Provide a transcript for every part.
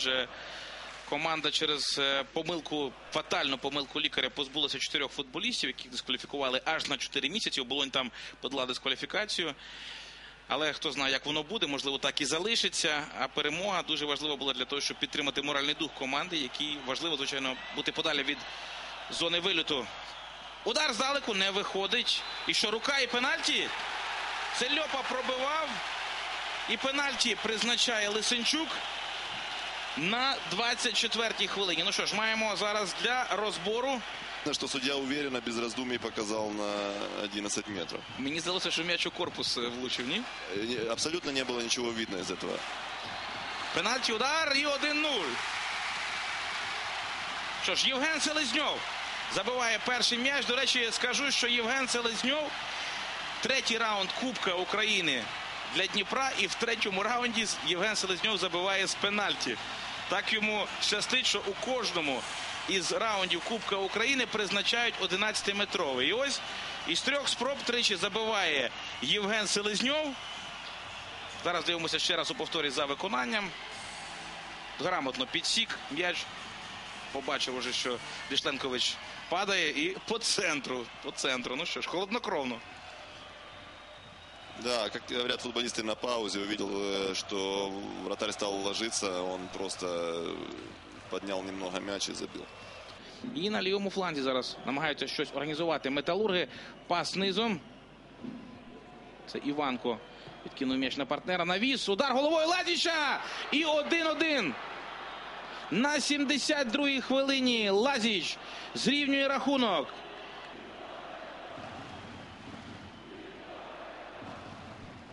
Адже команда через е, помилку, фатальну помилку лікаря позбулася чотирьох футболістів, яких дискваліфікували аж на 4 місяці. Оболонь там подала дискваліфікацію. Але хто знає, як воно буде, можливо, так і залишиться. А перемога дуже важлива була для того, щоб підтримати моральний дух команди, який важливо, звичайно, бути подалі від зони вильоту. Удар здалеку не виходить. І що рука і пенальті? Це Льопа пробивав. І пенальті призначає Лисенчук на 24-й хвилині. Ну що ж, маємо зараз для розбору. Что судья уверенно, без раздумий показал на 11 метров. Мені здалося, що м'яч у корпус е, влучив, ні? Э, не- Абсолютно не было ничего видно из этого. Пенальті удар і 1-0. Що ж, Євген Селезньов забиває перший м'яч. До речі, скажу, що Євген Селезньов третій раунд Кубка України для Дніпра. І в третьому раунді Євген Селезньов забиває з пенальті. Так йому щастить, що у кожному із раундів Кубка України призначають 11-метровий. І ось із трьох спроб тричі забиває Євген Селезньов. Зараз дивимося ще раз у повторі за виконанням. Грамотно підсік м'яч. Побачив уже, що Дишленкович падає і по центру. По центру. Ну що ж, холоднокровно. Да, как говорят футболисты на паузе, увидел, э, что вратарь стал ложиться, он просто э, поднял немного мяч и забил. І на лівому фланзі зараз намагаються щось організувати металурги. Пас низом. Це Іванко. Відкинув м'яч на партнера. Навіс. Удар головою Лазіча. І 1-1. На 72-й хвилині Лазіч зрівнює рахунок.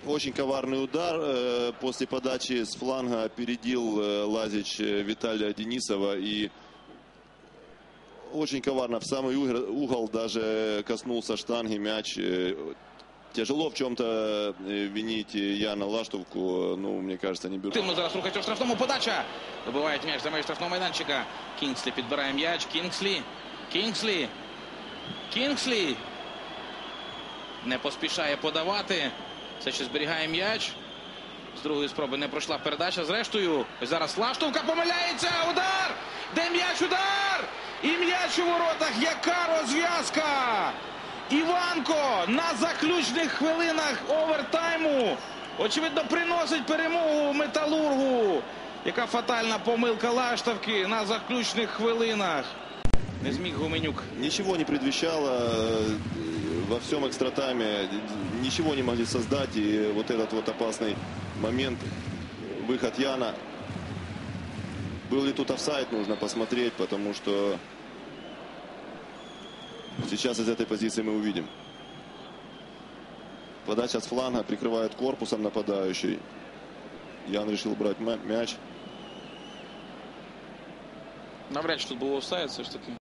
Очень коварный удар. э, После подачи с фланга опередил э, Лазич э, Виталия Денисова и очень коварно в самый угол, угол даже коснулся штанги мяч. Э, Тяжело в чем-то э, винить Яна Лаштовку. Ну, мне кажется, не берут. Активно зараз рухається у штрафному подача. Добивають м'яч за межі штрафного майданчика. Кінгслі підбирає м'яч. Кінгслі. Кінгслі. Кінгслі. Не поспішає подавати. Все ще зберігає м'яч. З другої спроби не пройшла передача. Зрештою, зараз Лаштовка помиляється. Удар! Де м'яч? Удар! І м'яч у воротах. Яка розв'язка! Іванко на заключних хвилинах овертайму. Очевидно, приносить перемогу металургу. Яка фатальна помилка Лаштовки на заключних хвилинах. Не зміг Гуменюк Ничего не предвещало э, во всем экстратайме. Ничего не могли создать. И вот этот вот опасный момент, выход Яна. Был ли тут офсайд, нужно посмотреть, потому что сейчас из этой позиции мы увидим. Подача с фланга прикрывает корпусом нападающий. Ян решил брать мя- мяч. навряд чи тут був офсайд, все ж таки.